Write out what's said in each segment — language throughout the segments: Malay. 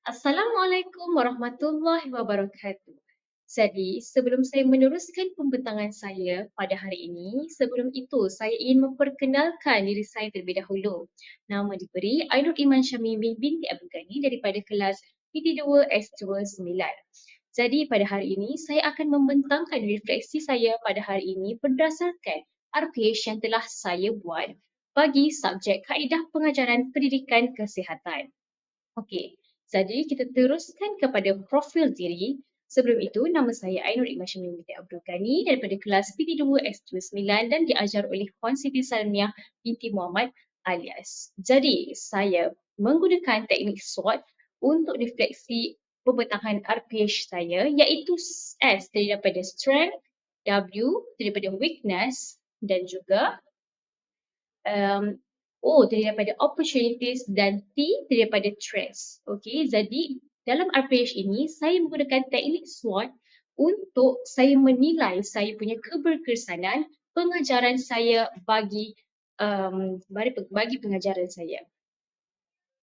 Assalamualaikum warahmatullahi wabarakatuh. Jadi, sebelum saya meneruskan pembentangan saya pada hari ini, sebelum itu saya ingin memperkenalkan diri saya terlebih dahulu. Nama diberi Ainur Iman Syamimi binti Abdul Ghani daripada kelas PT2 S29. Jadi, pada hari ini saya akan membentangkan refleksi saya pada hari ini berdasarkan RPH yang telah saya buat bagi subjek Kaedah Pengajaran Pendidikan Kesihatan. Okey, jadi kita teruskan kepada profil diri. Sebelum itu, nama saya Iman Syamil binti Abdul Ghani daripada kelas PT2 S29 dan diajar oleh Puan Siti Salmiah binti Muhammad alias. Jadi, saya menggunakan teknik SWOT untuk refleksi pembentangan RPH saya iaitu S daripada strength, W daripada weakness dan juga um, O daripada opportunities dan T daripada threats. Okey, jadi dalam RPH ini saya menggunakan teknik SWOT untuk saya menilai saya punya keberkesanan pengajaran saya bagi um, bagi pengajaran saya.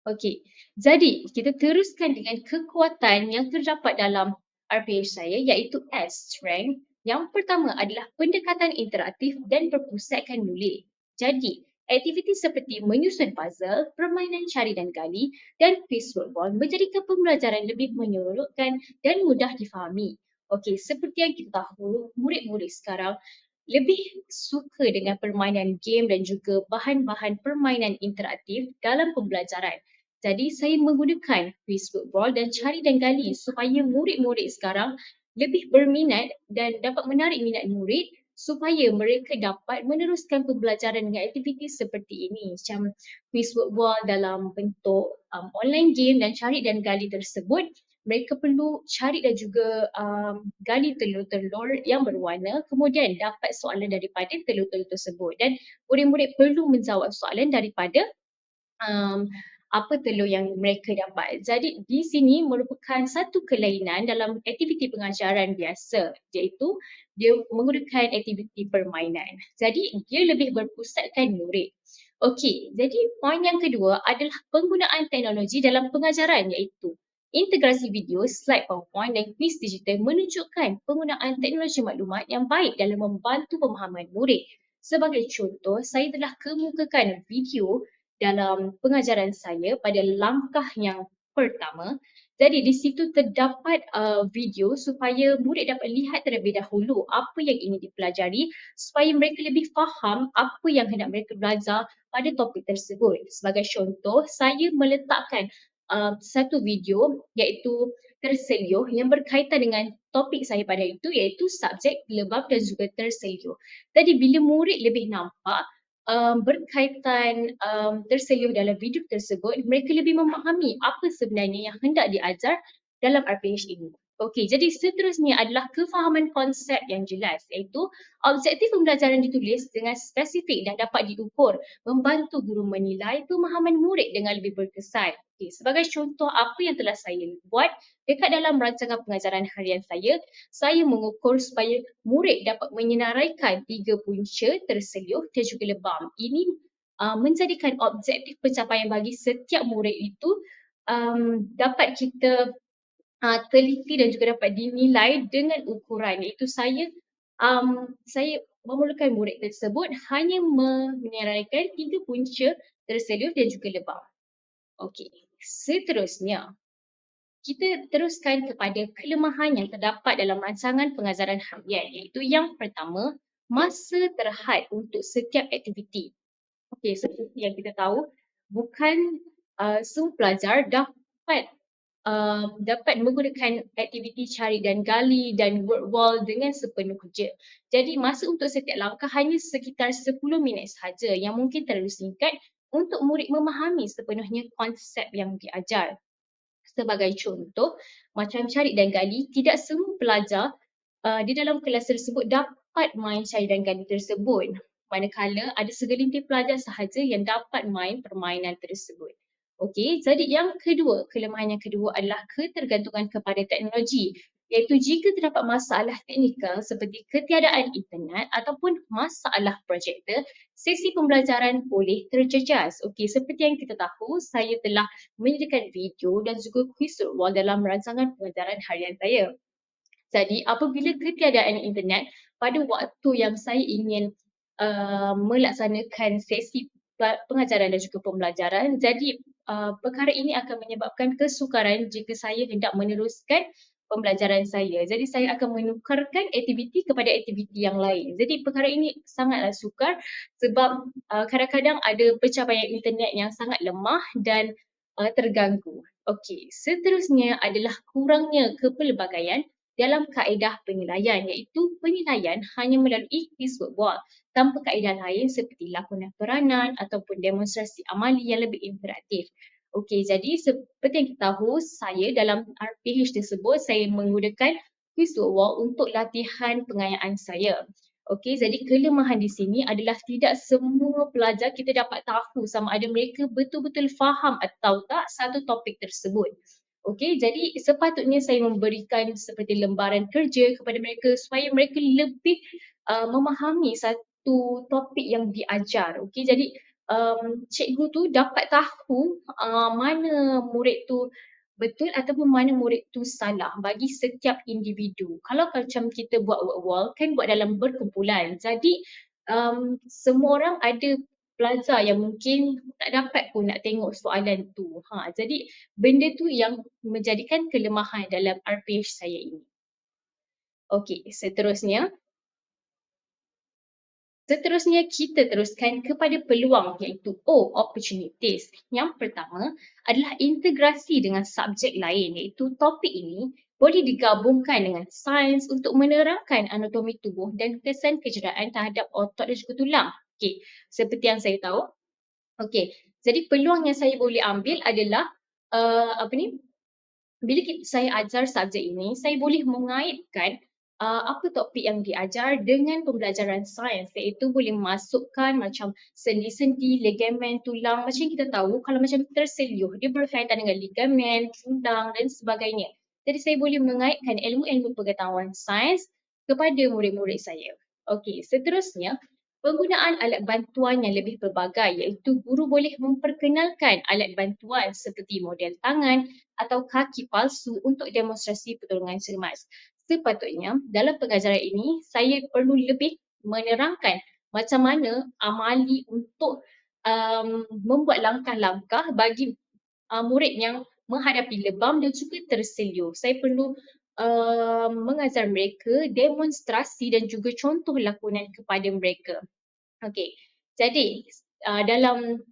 Okey, jadi kita teruskan dengan kekuatan yang terdapat dalam RPH saya iaitu S, strength. Yang pertama adalah pendekatan interaktif dan berpusatkan mulik. Jadi, Aktiviti seperti menyusun puzzle, permainan cari dan gali dan quiz football menjadikan pembelajaran lebih menyeronokkan dan mudah difahami. Okey, seperti yang kita tahu, murid-murid sekarang lebih suka dengan permainan game dan juga bahan-bahan permainan interaktif dalam pembelajaran. Jadi saya menggunakan quiz football dan cari dan gali supaya murid-murid sekarang lebih berminat dan dapat menarik minat murid supaya mereka dapat meneruskan pembelajaran dengan aktiviti seperti ini. Macam quiz workbook dalam bentuk um, online game dan cari dan gali tersebut. Mereka perlu cari dan juga um, gali telur-telur yang berwarna kemudian dapat soalan daripada telur-telur tersebut. Dan murid-murid perlu menjawab soalan daripada um, apa telur yang mereka dapat. Jadi di sini merupakan satu kelainan dalam aktiviti pengajaran biasa iaitu dia menggunakan aktiviti permainan. Jadi dia lebih berpusatkan murid. Okey, jadi poin yang kedua adalah penggunaan teknologi dalam pengajaran iaitu integrasi video, slide PowerPoint dan quiz digital menunjukkan penggunaan teknologi maklumat yang baik dalam membantu pemahaman murid. Sebagai contoh, saya telah kemukakan video dalam pengajaran saya pada langkah yang pertama. Jadi di situ terdapat uh, video supaya murid dapat lihat terlebih dahulu apa yang ingin dipelajari supaya mereka lebih faham apa yang hendak mereka belajar pada topik tersebut. Sebagai contoh, saya meletakkan uh, satu video iaitu terseliuh yang berkaitan dengan topik saya pada itu iaitu subjek lebam dan juga terseliuh. Jadi bila murid lebih nampak um, berkaitan um, terseliuh dalam video tersebut, mereka lebih memahami apa sebenarnya yang hendak diajar dalam RPH ini. Okey, jadi seterusnya adalah kefahaman konsep yang jelas iaitu objektif pembelajaran ditulis dengan spesifik dan dapat diukur membantu guru menilai pemahaman murid dengan lebih berkesan. Okey, sebagai contoh apa yang telah saya buat dekat dalam rancangan pengajaran harian saya, saya mengukur supaya murid dapat menyenaraikan tiga punca terseliuh dan juga lebam. Ini uh, menjadikan objektif pencapaian bagi setiap murid itu um, dapat kita uh, teliti dan juga dapat dinilai dengan ukuran iaitu saya um, saya memerlukan murid tersebut hanya menyenaraikan tiga punca terseliuh dan juga lebam. Okey, seterusnya kita teruskan kepada kelemahan yang terdapat dalam rancangan pengajaran harian iaitu yang pertama masa terhad untuk setiap aktiviti. Okey, seperti yang kita tahu bukan uh, semua pelajar dapat uh, dapat menggunakan aktiviti cari dan gali dan word wall dengan sepenuh kerja. Jadi masa untuk setiap langkah hanya sekitar 10 minit sahaja yang mungkin terlalu singkat untuk murid memahami sepenuhnya konsep yang diajar. Sebagai contoh, macam cari dan gali, tidak semua pelajar uh, di dalam kelas tersebut dapat main cari dan gali tersebut. Manakala ada segelintir pelajar sahaja yang dapat main permainan tersebut. Okey, jadi yang kedua, kelemahan yang kedua adalah ketergantungan kepada teknologi. iaitu jika terdapat masalah teknikal seperti ketiadaan internet ataupun masalah projektor, sesi pembelajaran boleh terjejas. Okey, seperti yang kita tahu, saya telah menyediakan video dan juga kuis soal dalam rancangan pengajaran harian saya. Jadi apabila ketiadaan internet pada waktu yang saya ingin uh, melaksanakan sesi pengajaran dan juga pembelajaran, jadi uh, perkara ini akan menyebabkan kesukaran jika saya hendak meneruskan pembelajaran saya. Jadi saya akan menukarkan aktiviti kepada aktiviti yang lain. Jadi perkara ini sangatlah sukar sebab uh, kadang-kadang ada pencapaian internet yang sangat lemah dan uh, terganggu. Okey, seterusnya adalah kurangnya kepelbagaian dalam kaedah penilaian iaitu penilaian hanya melalui quiz workbook tanpa kaedah lain seperti lakonan peranan ataupun demonstrasi amali yang lebih interaktif. Okey, jadi seperti yang kita tahu, saya dalam RPH tersebut saya menggunakan quiz workbook untuk latihan pengayaan saya. Okey, jadi kelemahan di sini adalah tidak semua pelajar kita dapat tahu sama ada mereka betul-betul faham atau tak satu topik tersebut. Okey, jadi sepatutnya saya memberikan seperti lembaran kerja kepada mereka supaya mereka lebih uh, memahami satu topik yang diajar. Okey, jadi um, cikgu tu dapat tahu uh, mana murid tu betul ataupun mana murid tu salah bagi setiap individu. Kalau macam kita buat wall kan buat dalam berkumpulan. Jadi um, semua orang ada pelajar yang mungkin tak dapat pun nak tengok soalan tu. Ha, jadi benda tu yang menjadikan kelemahan dalam RPH saya ini. Okey, seterusnya. Seterusnya kita teruskan kepada peluang iaitu O, opportunities. Yang pertama adalah integrasi dengan subjek lain iaitu topik ini boleh digabungkan dengan sains untuk menerangkan anatomi tubuh dan kesan kejeraan terhadap otot dan juga tulang. Okey, seperti yang saya tahu. Okey, jadi peluang yang saya boleh ambil adalah uh, apa ni? Bila kita, saya ajar subjek ini, saya boleh mengaitkan uh, apa topik yang diajar dengan pembelajaran sains iaitu boleh masukkan macam sendi-sendi, ligamen, tulang. Macam kita tahu kalau macam terseliuh, dia berkaitan dengan ligamen, tulang dan sebagainya. Jadi saya boleh mengaitkan ilmu-ilmu pengetahuan sains kepada murid-murid saya. Okey, seterusnya Penggunaan alat bantuan yang lebih pelbagai iaitu guru boleh memperkenalkan alat bantuan seperti model tangan atau kaki palsu untuk demonstrasi pertolongan cermat. Sepatutnya dalam pengajaran ini saya perlu lebih menerangkan macam mana amali untuk um, membuat langkah-langkah bagi uh, murid yang menghadapi lebam dan juga terseliu. Saya perlu uh, mengajar mereka demonstrasi dan juga contoh lakonan kepada mereka. Okey, jadi uh, dalam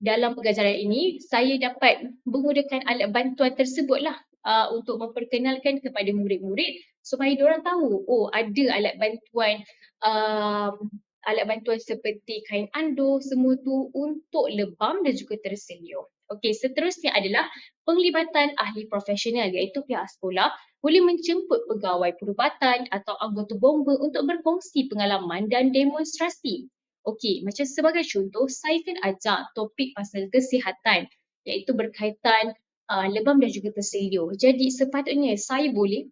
dalam pengajaran ini saya dapat menggunakan alat bantuan tersebutlah uh, untuk memperkenalkan kepada murid-murid supaya diorang tahu oh ada alat bantuan uh, alat bantuan seperti kain ando semua tu untuk lebam dan juga terseliu. Okey, seterusnya adalah penglibatan ahli profesional iaitu pihak sekolah boleh menjemput pegawai perubatan atau anggota bomba untuk berkongsi pengalaman dan demonstrasi. Okey, macam sebagai contoh, saya kan ajar topik pasal kesihatan iaitu berkaitan uh, lebam dan juga terseliu. Jadi sepatutnya saya boleh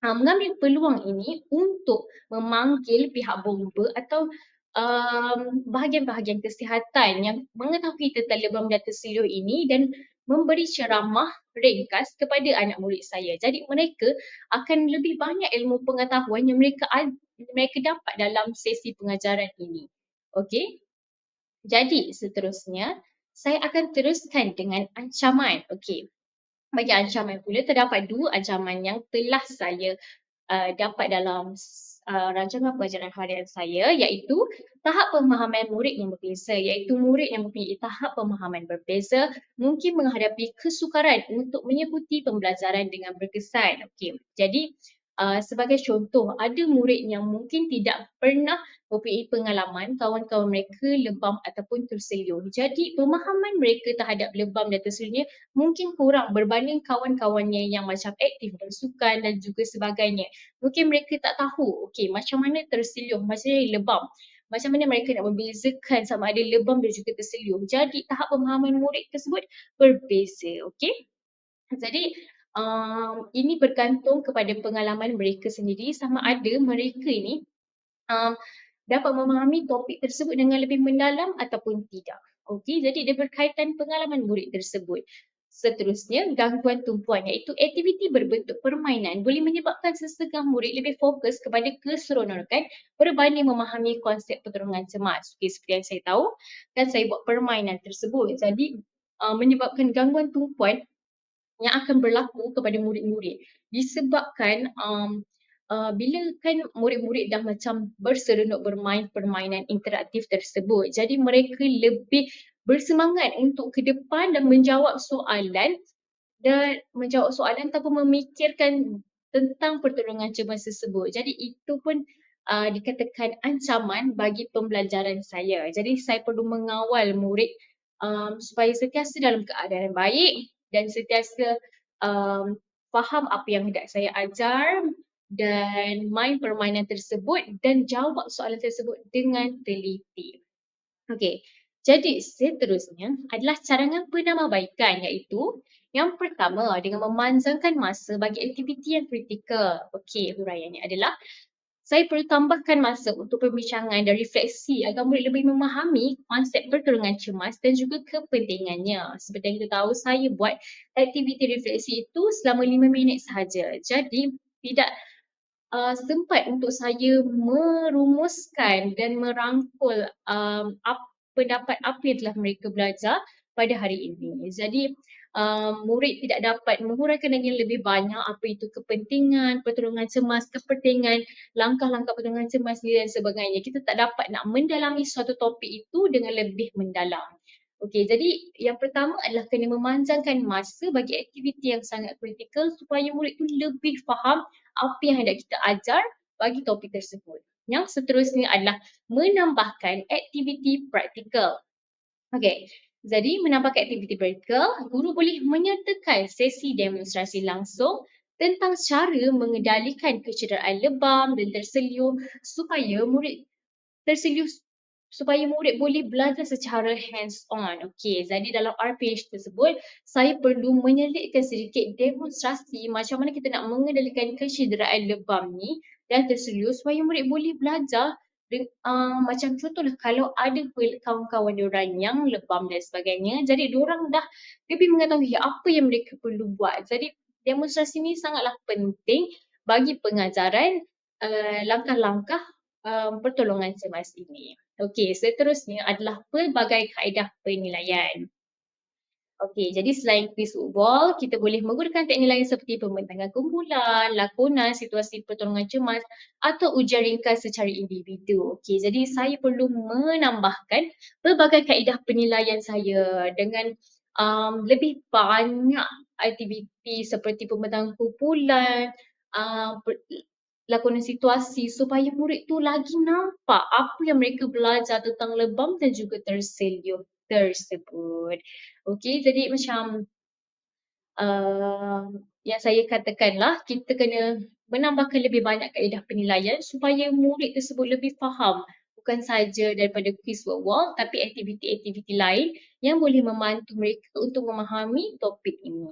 uh, mengambil peluang ini untuk memanggil pihak bomba atau um, bahagian-bahagian kesihatan yang mengetahui tentang lebam dan tersiluh ini dan memberi ceramah ringkas kepada anak murid saya. Jadi mereka akan lebih banyak ilmu pengetahuan yang mereka mereka dapat dalam sesi pengajaran ini. Okey. Jadi seterusnya saya akan teruskan dengan ancaman. Okey. Bagi ancaman pula terdapat dua ancaman yang telah saya uh, dapat dalam uh, rancangan pelajaran harian saya iaitu tahap pemahaman murid yang berbeza iaitu murid yang mempunyai tahap pemahaman berbeza mungkin menghadapi kesukaran untuk menyebuti pembelajaran dengan berkesan. Okey. Jadi uh, sebagai contoh ada murid yang mungkin tidak pernah mempunyai pengalaman kawan-kawan mereka lebam ataupun terseliu. Jadi pemahaman mereka terhadap lebam dan terseliu mungkin kurang berbanding kawan-kawannya yang macam aktif bersukan dan juga sebagainya. Mungkin mereka tak tahu okey macam mana terseliu, macam mana lebam. Macam mana mereka nak membezakan sama ada lebam dan juga terseliu. Jadi tahap pemahaman murid tersebut berbeza. Okey. Jadi um, ini bergantung kepada pengalaman mereka sendiri sama ada mereka ini um, dapat memahami topik tersebut dengan lebih mendalam ataupun tidak. Okey, jadi dia berkaitan pengalaman murid tersebut. Seterusnya, gangguan tumpuan iaitu aktiviti berbentuk permainan boleh menyebabkan sesetengah murid lebih fokus kepada keseronokan berbanding memahami konsep pertolongan cemas. Okay, seperti yang saya tahu, kan saya buat permainan tersebut. Jadi, uh, menyebabkan gangguan tumpuan yang akan berlaku kepada murid-murid disebabkan um, uh, bila kan murid-murid dah macam berseronok bermain permainan interaktif tersebut jadi mereka lebih bersemangat untuk ke depan dan menjawab soalan dan menjawab soalan tanpa memikirkan tentang pertolongan cemas tersebut. Jadi itu pun uh, dikatakan ancaman bagi pembelajaran saya. Jadi saya perlu mengawal murid um, supaya sentiasa dalam keadaan baik dan sentiasa um, faham apa yang hendak saya ajar dan main permainan tersebut dan jawab soalan tersebut dengan teliti. Okey, jadi seterusnya adalah cadangan penambahbaikan iaitu yang pertama dengan memanjangkan masa bagi aktiviti yang kritikal. Okey, huraiannya adalah saya perlu tambahkan masa untuk perbincangan dan refleksi agar murid lebih memahami konsep pertolongan cemas dan juga kepentingannya. Seperti yang kita tahu, saya buat aktiviti refleksi itu selama lima minit sahaja. Jadi, tidak uh, sempat untuk saya merumuskan dan merangkul um, ap, pendapat apa yang telah mereka belajar pada hari ini. Jadi um, murid tidak dapat menguraikan dengan lebih banyak apa itu kepentingan, pertolongan cemas, kepentingan, langkah-langkah pertolongan cemas dan sebagainya. Kita tak dapat nak mendalami suatu topik itu dengan lebih mendalam. Okey, jadi yang pertama adalah kena memanjangkan masa bagi aktiviti yang sangat kritikal supaya murid itu lebih faham apa yang hendak kita ajar bagi topik tersebut. Yang seterusnya adalah menambahkan aktiviti praktikal. Okey, jadi menambahkan aktiviti praktikal, guru boleh menyertakan sesi demonstrasi langsung tentang cara mengendalikan kecederaan lebam dan terseliu supaya murid terseliu supaya murid boleh belajar secara hands-on. Okey, jadi dalam RPH tersebut, saya perlu menyelitkan sedikit demonstrasi macam mana kita nak mengendalikan kecederaan lebam ni dan terseliu supaya murid boleh belajar uh, macam contohlah kalau ada kawan-kawan diorang yang lebam dan sebagainya, jadi diorang dah lebih mengetahui apa yang mereka perlu buat. Jadi demonstrasi ni sangatlah penting bagi pengajaran uh, langkah-langkah um, pertolongan cemas ini. Okey, seterusnya adalah pelbagai kaedah penilaian. Okey, jadi selain quiz football, kita boleh menggunakan teknik lain seperti pembentangan kumpulan, lakonan, situasi pertolongan cemas atau ujian ringkas secara individu. Okey, jadi saya perlu menambahkan pelbagai kaedah penilaian saya dengan um, lebih banyak aktiviti seperti pembentangan kumpulan, uh, lakonan situasi supaya murid tu lagi nampak apa yang mereka belajar tentang lebam dan juga terseliu tersebut. Okey, jadi macam uh, yang saya katakanlah kita kena menambahkan lebih banyak kaedah penilaian supaya murid tersebut lebih faham bukan saja daripada quiz wall tapi aktiviti-aktiviti lain yang boleh membantu mereka untuk memahami topik ini.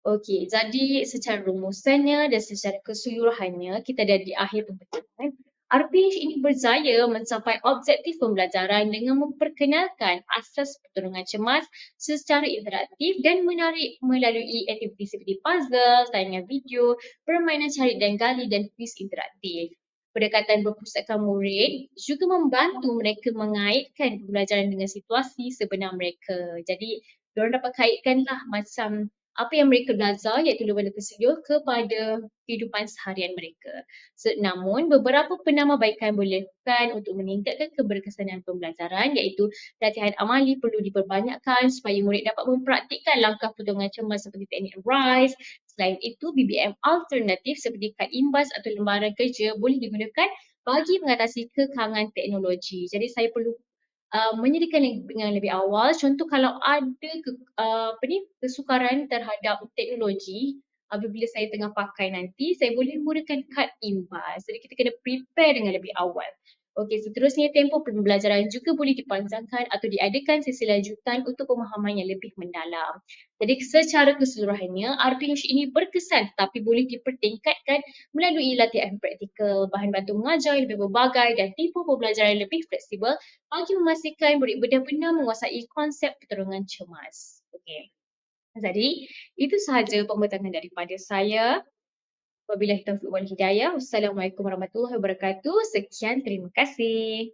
Okey, jadi secara rumusannya dan secara keseluruhannya kita dah di akhir pembelajaran. RPH ini berjaya mencapai objektif pembelajaran dengan memperkenalkan asas pertolongan cemas secara interaktif dan menarik melalui aktiviti seperti puzzle, tayangan video, permainan cari dan gali dan kuis interaktif. Pendekatan berpusatkan murid juga membantu mereka mengaitkan pembelajaran dengan situasi sebenar mereka. Jadi, mereka dapat kaitkanlah macam apa yang mereka belajar iaitu lebih kesedia kepada kehidupan seharian mereka. So, namun beberapa penambahbaikan boleh dilakukan untuk meningkatkan keberkesanan pembelajaran iaitu latihan amali perlu diperbanyakkan supaya murid dapat mempraktikkan langkah pertolongan cemas seperti teknik RISE. Selain itu, BBM alternatif seperti kad imbas atau lembaran kerja boleh digunakan bagi mengatasi kekangan teknologi. Jadi saya perlu uh, menyediakan dengan lebih awal. Contoh kalau ada ke, uh, apa ni kesukaran terhadap teknologi apabila saya tengah pakai nanti, saya boleh menggunakan kad imbas. Jadi kita kena prepare dengan lebih awal. Okey, seterusnya tempoh pembelajaran juga boleh dipanjangkan atau diadakan sesi lanjutan untuk pemahaman yang lebih mendalam. Jadi secara keseluruhannya, RPH ini berkesan tapi boleh dipertingkatkan melalui latihan praktikal, bahan bantu mengajar yang lebih berbagai dan tempoh pembelajaran yang lebih fleksibel bagi memastikan murid benar-benar menguasai konsep pertarungan cemas. Okey. Jadi, itu sahaja pembentangan daripada saya. Wabillahi taufiq wal hidayah. Wassalamualaikum warahmatullahi wabarakatuh. Sekian, terima kasih.